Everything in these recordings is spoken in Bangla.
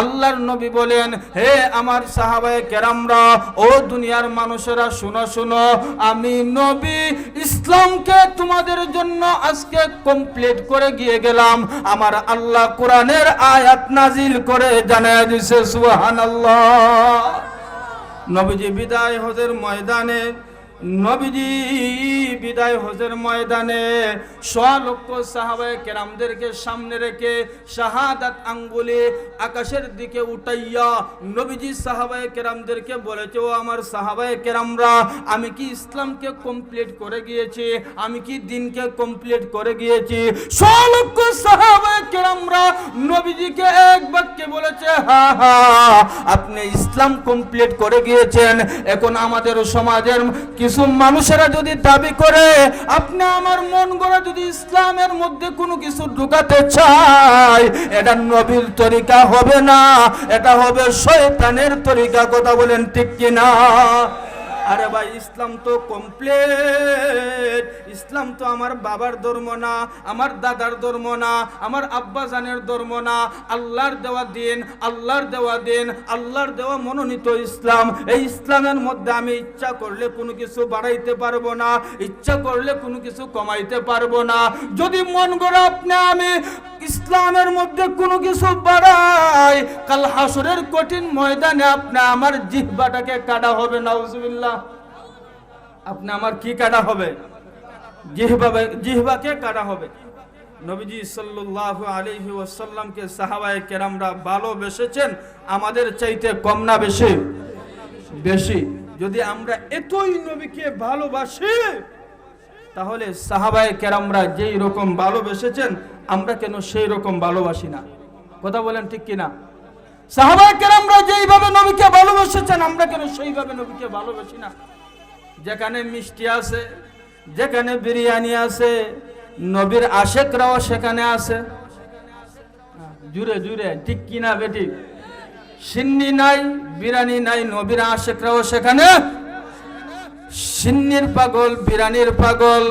আল্লাহর নবী বলেন, হে আমার সাহাবায়ে কেরামরা, ও দুনিয়ার মানুষেরা, শুনো শুনো, আমি নবী ইসলামকে তোমাদের জন্য আজকে কমপ্লিট করে গিয়ে গেলাম। আমার আল্লাহ কোরআনের আয়াত নাজিল করে জানায় দিছে, সুবহানাল্লাহ। নবীজি বিদায় হজের ময়দানে নবীজি বিদায় হজের ময়দানে সাহাবায়ে কেরামদেরকে সামনে রেখে শাহাদাত আকাশের দিকে উঠাইয়া নবীজি সাহাবায়ে কেরামদেরকে বলেছে, ও আমার সাহাবায়ে কেরামরা, আমি কি ইসলামকে কমপ্লিট করে গিয়েছি? আমি কি দিনকে কমপ্লিট করে গিয়েছি? সোয়া লক্ষ সাহাবায়ে কেরামরা নবীজিকে এক বাক্যে বলেছে, হা হা, আপনি ইসলাম কমপ্লিট করে গিয়েছেন। এখন আমাদের সমাজের কিছু মানুষেরা যদি দাবি করে, আপনি আমার মন গড়া যদি ইসলামের মধ্যে কোনো কিছু ঢুকাতে চায় এটা নবীর তরিকা হবে না, এটা হবে শয়তানের তরিকা, কথা বলেন ঠিক কিনা? আরে ভাই, ইসলাম তো কমপ্লিট ইসলাম তো আমার বাবার ধর্ম না, আমার দাদার ধর্ম না, আমার আব্বা জানের ধর্ম না। আল্লাহর দেওয়া দিন, আল্লাহর দেওয়া দিন, আল্লাহর দেওয়া মনোনীত ইসলাম। এই ইসলামের মধ্যে আমি ইচ্ছা করলে কোনো কিছু বাড়াইতে পারব না, ইচ্ছা করলে কোনো কিছু কমাইতে পারব না। যদি মন করে আপনি আমি ইসলামের মধ্যে কোনো কিছু বাড়াই কাল হাসরের কঠিন ময়দানে আপনি আমার জিহ্বাটাকে কাটা হবে, নাউজুবিল্লাহ। আপনি আমার কি কাটা হবে? জিহ্বাকে কাটা হবে। নবীজি সাল্লাল্লাহু আলাইহি ওয়াসাল্লামকে সাহাবায়ে কেরামরা ভালোবেসেছেন, আমাদের চাইতে কম না বেশি? বেশি। যদি আমরা এতই নবীকে ভালোবাসি, তাহলে সাহাবায় কেরামরা যেই রকম ভালোবেসেছেন আমরা কেন সেই রকম ভালোবাসি না? কথা বলেন ঠিক কিনা? সাহাবায়ে কেরামরা যেইভাবে নবীকে ভালোবেসেছেন, আমরা কেন সেইভাবে নবীকে ভালোবাসি না? যেখানে মিষ্টি আছে, যেখানে বিরিয়ানি আছে, নবীর আশেকরাও সেখানে আছে। জুড়ে জুড়ে, ঠিক কিনা বেটি? সিন্নি নাই বিরানি নাই, নবীর আশেকরাও সেখানে। সিন্নির পাগল বিরানির পাগল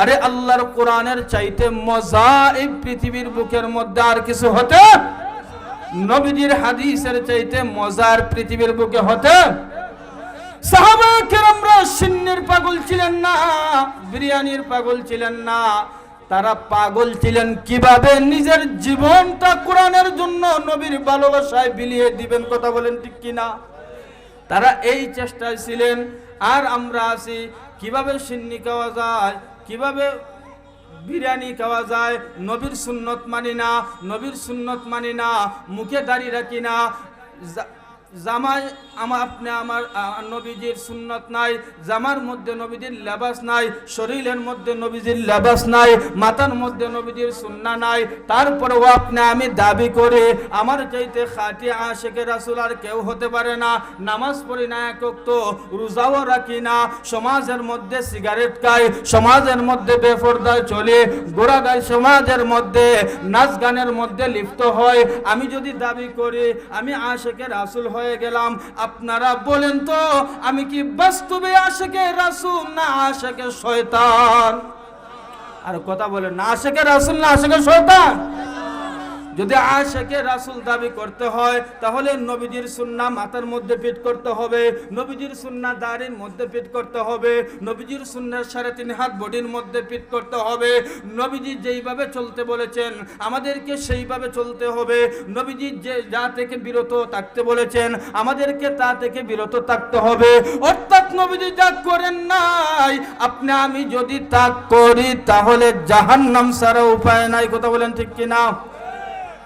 আরে আল্লাহর কোরআনের চাইতে মজা এই পৃথিবীর বুকের মধ্যে আর কিছু হতে নবীজির হাদিসের চাইতে মজার পৃথিবীর বুকে হতে সাহাবা কেরামরা সিন্নির পাগল ছিলেন না, বিরিয়ানির পাগল ছিলেন না, তারা পাগল ছিলেন কীভাবে? নিজের জীবনটা কোরআনের জন্য নবীর ভালোবাসায় বিলিয়ে দিবেন কথা বলেন ঠিক কিনা? তারা এই চেষ্টায় ছিলেন, আর আমরা আছি, কীভাবে সিন্নি খাওয়া যায়? কীভাবে বিরিয়ানি খাওয়া যায়? নবীর সুন্নত মানি না, নবীর সুন্নত মানি না, মুখে দাঁড়িয়ে রাখি না জামাই আমার আপনি আমার নবীজির সুন্নত নাই, জামার মধ্যে নবীজির লেবাস নাই, শরীরের মধ্যে নবীজির লেবাস নাই, মাথার মধ্যে নবীজির সুন্না নাই, তারপরেও আপনি আমি দাবি করে, আমার চাইতে খাটি আশেকে রাসুল আর কেউ হতে পারে না, নামাজ পড়ি না একক তো রোজাও রাখি না, সমাজের মধ্যে সিগারেট খাই, সমাজের মধ্যে বেফরদায় চলে গোড়া গায় সমাজের মধ্যে, নাচ গানের মধ্যে লিপ্ত হয় আমি যদি দাবি করি, আমি আশেকে রাসুল হয়ে গেলাম। আপনারা বলেন তো, আমি কি বাস্তবে আশেকে রাসুল না আশেকে শয়তান? আর কথা বলেন, না আশেকে রাসুল, না আশেকে শয়তান? যদি আশেকে রাসুল দাবি করতে হয়, তাহলে নবীজির সুন্না মাথার মধ্যে ফিট করতে হবে, নবীজির সুন্না দাড়ির মধ্যে ফিট করতে হবে, নবীজির সুন্নার সাড়ে তিন হাত বডির মধ্যে ফিট করতে হবে, নবীজি যেইভাবে চলতে বলেছেন, আমাদেরকে সেইভাবে চলতে হবে, নবীজি যে যা থেকে বিরত থাকতে বলেছেন, আমাদেরকে তা থেকে বিরত থাকতে হবে। অর্থাৎ নবীজি যা করেন নাই, আপনি আমি যদি তা করি, তাহলে জাহান্নাম সারা উপায় নাই, কথা বলেন ঠিক কিনা?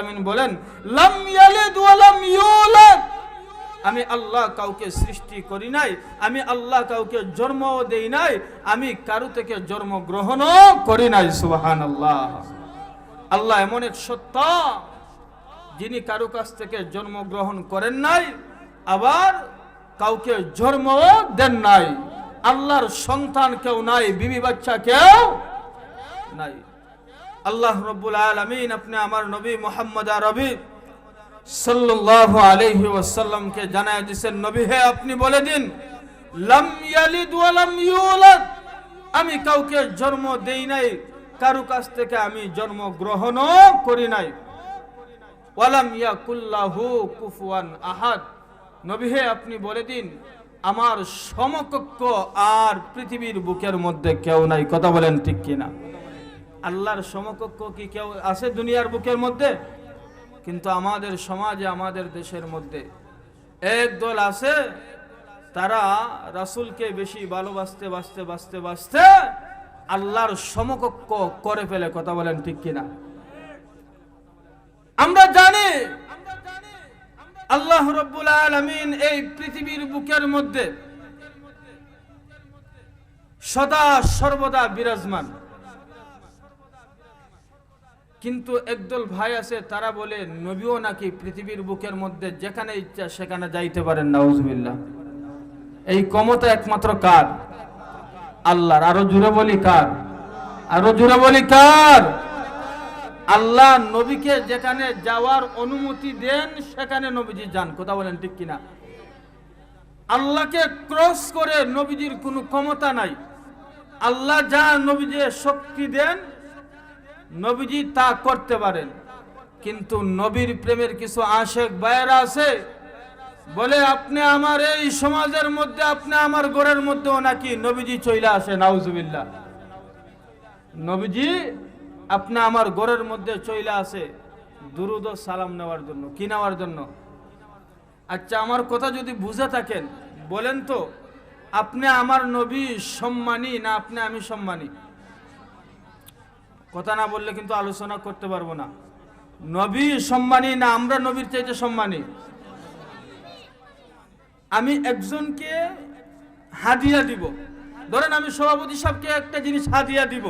আমিন বলেন, লাম ইয়ালিদ ওয়া লাম ইউলাদ। আমি আল্লাহ কাউকে সৃষ্টি করি নাই, আমি আল্লাহ কাউকে জন্ম দেই নাই, আমি কারও থেকে জন্ম গ্রহণও করি নাই, সুবহানাল্লাহ। আল্লাহ এমন এক সত্তা যিনি কারও কাছ থেকে জন্মগ্রহণ করেন নাই, আবার কাউকে জন্মও দেন নাই। আল্লাহর সন্তান কেউ নাই, বিবি বাচ্চা কেউ নাই। আল্লাহ রব্বুল আলমিন আপনি আমার নবী মোহাম্মদ রবি সাল্লাল্লাহু আলাইহি ওয়াসাল্লামকে জানায় দিয়েছেন নবী, হে, আপনি বলে দিন আমি কাউকে জন্ম দেই নাই, কারও কাছ থেকে আমি জন্ম গ্রহণও করি নাই। ওয়ালাম ইয়াকুল্লাহু কুফুয়ান আহাদ। নবী, হে, আপনি বলে দিন, আমার সমকক্ষ আর পৃথিবীর বুকের মধ্যে কেউ নাই। কথা বলেন ঠিক কিনা? আল্লাহর সমকক্ষ কি কেউ আছে দুনিয়ার বুকের মধ্যে? কিন্তু আমাদের সমাজে, আমাদের দেশের মধ্যে এক দল আছে, তারা রাসূলকে বেশি ভালোবাসতে বাঁচতে বাঁচতে বাঁচতে আল্লাহর সমকক্ষ করে ফেলে, কথা বলেন ঠিক কিনা? আমরা জানি আল্লাহ রব্বুল আলামিন এই পৃথিবীর বুকের মধ্যে সদা সর্বদা বিরাজমান। কিন্তু একদল ভাই আছে, তারা বলে, নবীও নাকি পৃথিবীর বুকের মধ্যে যেখানে ইচ্ছা সেখানে যাইতে পারেন, নাউজুবিল্লাহ। এই ক্ষমতা একমাত্র কার? আল্লাহর। আরও জুড়ে বলি কার? আরও জুড়ে বলি কার? আল্লাহ নবীকে যেখানে যাওয়ার অনুমতি দেন, সেখানে নবীজি যান। কথা বলেন ঠিক কিনা? আল্লাহকে ক্রস করে নবীজির কোনো ক্ষমতা নাই। আল্লাহ যা নবীজি শক্তি দেন নবীজি তা করতে পারেন। কিন্তু নবীর প্রেমের কিছু আশেক বাইরা আছে, বলে আপনি আমার এই সমাজের মধ্যে, আপনি আমার গোড়ের মধ্যেও নাকি নবীজি চইলা আসে নাউজুবিল্লাহ। নবীজি, আপনি আমার গোড়ের মধ্যে চইলা আছে দুরুদ সালাম নেওয়ার জন্য, কি নেওয়ার জন্য? আচ্ছা আমার কথা যদি বুঝে থাকেন, বলেন তো, আপনি আমার নবী সম্মানী না আপনি আমি সম্মানী? কথা না বললে কিন্তু আলোচনা করতে পারব না। নবী সম্মানী না, আমরা নবীর চাইতে সম্মানী। আমি একজনকে হাদিয়া দিব। ধরেন আমি সভাপতি সাহেবকে একটা জিনিস হাদিয়া দিব।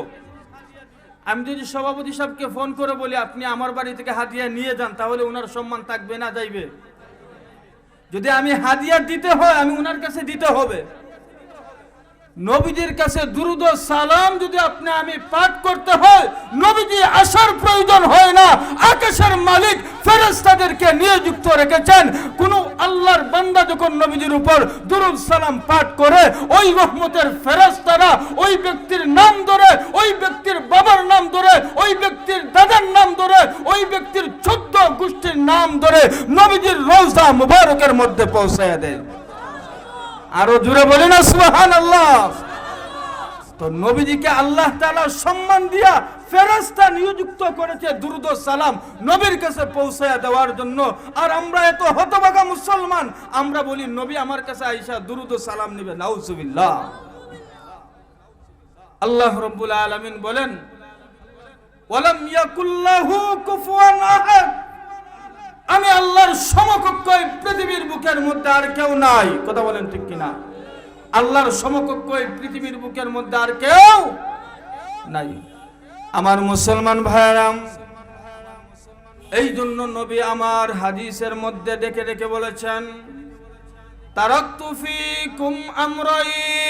আমি যদি সভাপতি সাহেবকে ফোন করে বলি, আপনি আমার বাড়ি থেকে হাদিয়া নিয়ে যান, তাহলে ওনার সম্মান থাকবে না, যাইবে। যদি আমি হাদিয়া দিতে হয়, আমি ওনার কাছে দিতে হবে। নবীজির কাছে দুরুদ সালাম যদি আপনি আমি পাঠ করতে হয়, নবীজি আসার প্রয়োজন হয় না। আকাশের মালিক ফেরেশতাদেরকে নিয়োযুক্ত রেখেছেন। কোন আল্লাহর বান্দা যখন নবীজির উপর দুরুদ, সালাম পাঠ করে, ওই রহমতের ফেরেশতারা ওই ব্যক্তির নাম ধরে, ওই ব্যক্তির বাবার নাম ধরে, ওই ব্যক্তির দাদার নাম ধরে, ওই ব্যক্তির চোদ্দ গোষ্ঠীর নাম ধরে নবীজির রোজা মুবারকের মধ্যে পৌঁছায় দেয়। আরও জুড়ে বলি না সুহান আল্লাহ তো নবীজিকে আল্লাহ তাআলা সম্মান দিয়া ফেরেশতা নিযুক্ত করেছে দুরুদ সালাম নবীর কাছে পৌঁছায়া দেওয়ার জন্য। আর আমরা এত হতভাগা মুসলমান, আমরা বলি, নবী আমার কাছে আইসা দুরুদ সালাম নেবে, নাউজুবিল্লাহ। আল্লাহ রাব্বুল আলামিন বলেন, ওয়ালাম ইয়াকুল্লাহু কুফুয়ান আহাদ। আমি আল্লাহর সমকক্ষ এই পৃথিবীর বুকের মধ্যে আর কেউ নাই। কথা বলেন ঠিক কিনা? আল্লাহর সমকক্ষ এই পৃথিবীর বুকের মধ্যে আর কেউ নাই। আমার মুসলমান ভাইরাম এই জন্য নবী আমার হাদিসের মধ্যে দেখে দেখে বলেছেন, তারাক্তু ফিকুম আমরাইন।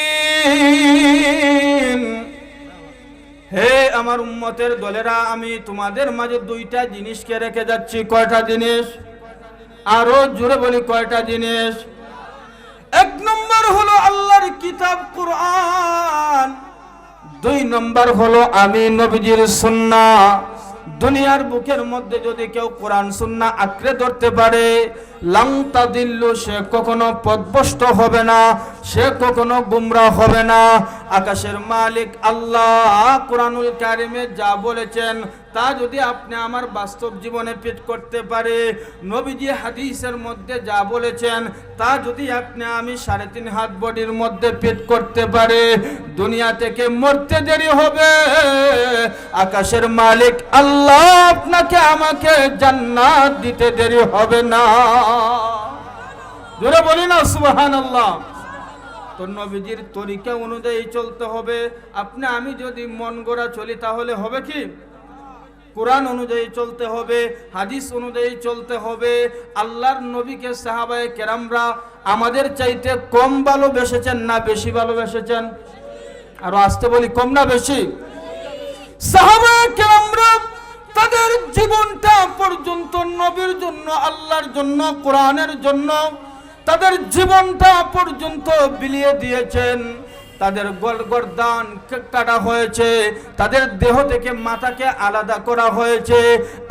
হে আমার উম্মতের দলেরা, আমি তোমাদের মাঝে দুইটা জিনিসকে রেখে যাচ্ছি। কয়টা জিনিস? আরও জোরে বলি, কয়টা জিনিস? এক নম্বর হলো আল্লাহর কিতাব কোরআন। দুই নম্বর হলো আমি নবীজির সুন্না দুনিয়ার বুকের মধ্যে যদি কেউ কোরআন, সুন্না আঁকড়ে ধরতে পারে লাংতা দিল্লু সে কখনো পদভষ্ট হবে না, সে কখনো গুমরা হবে না। আকাশের মালিক আল্লাহ কোরআনুল কারিমে যা বলেছেন, তা যদি আপনি আমার বাস্তব জীবনে পেট করতে পারে, নবীজি হাদিসের মধ্যে যা বলেছেন, তা যদি আপনি আমি সাড়ে তিন হাত বডির মধ্যে পেট করতে পারে, দুনিয়া থেকে মরতে দেরি হবে। আকাশের মালিক, আল্লাহ আপনাকে আমাকে জান্নাত দিতে দেরি হবে না। জোরে বলি না সুবহান আল্লাহ তো নবীজির তরিকা অনুযায়ী চলতে হবে। আপনি, আমি যদি মন গড়া চলি, তাহলে হবে কি? কোরআন অনুযায়ী চলতে হবে, হাদিস অনুযায়ী চলতে হবে। আল্লাহর নবীকে সাহাবায়ে কেরামরা আমাদের চাইতে কম ভালোবেসেছেন না বেশি ভালোবেসেছেন? আরও আসতে বলি, কম না বেশি? সাহাবায়ে কেরামরা তাদের জীবনটা পর্যন্ত নবীর জন্য, আল্লাহর জন্য, কোরআনের জন্য তাদের জীবনটা পর্যন্ত বিলিয়ে দিয়েছেন। তাদের গর্দান কাটা হয়েছে, তাদের দেহ থেকে মাথাকে আলাদা করা হয়েছে।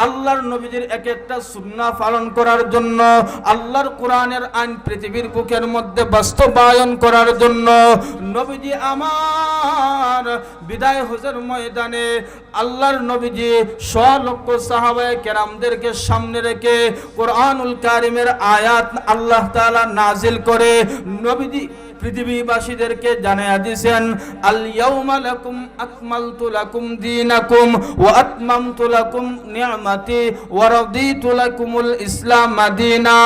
আল্লাহর নবীজির এক একটা সুন্নাহ পালন করার জন্য, আল্লাহর কোরআনের আইন পৃথিবীর বুকের মধ্যে বাস্তবায়ন করার জন্য। নবীজি আমার বিদায় হজের ময়দানে, আল্লাহর নবীজি শ লক্ষ সাহাবায়ে কেরামদেরকে সামনে রেখে কোরআনুল কারিমের আয়াত আল্লাহ তাআলা নাজিল করে, নবীজি পৃথিবীবাসীদেরকে জানাইয়া দিছেন আল ইয়াউমা লাকুম আকমালতু লাকুম দীনাকুম ওয়া আতমামতু লাকুম নি'মাতি ওয়া রাদিতু লাকুমুল ইসলাম মাদিনা।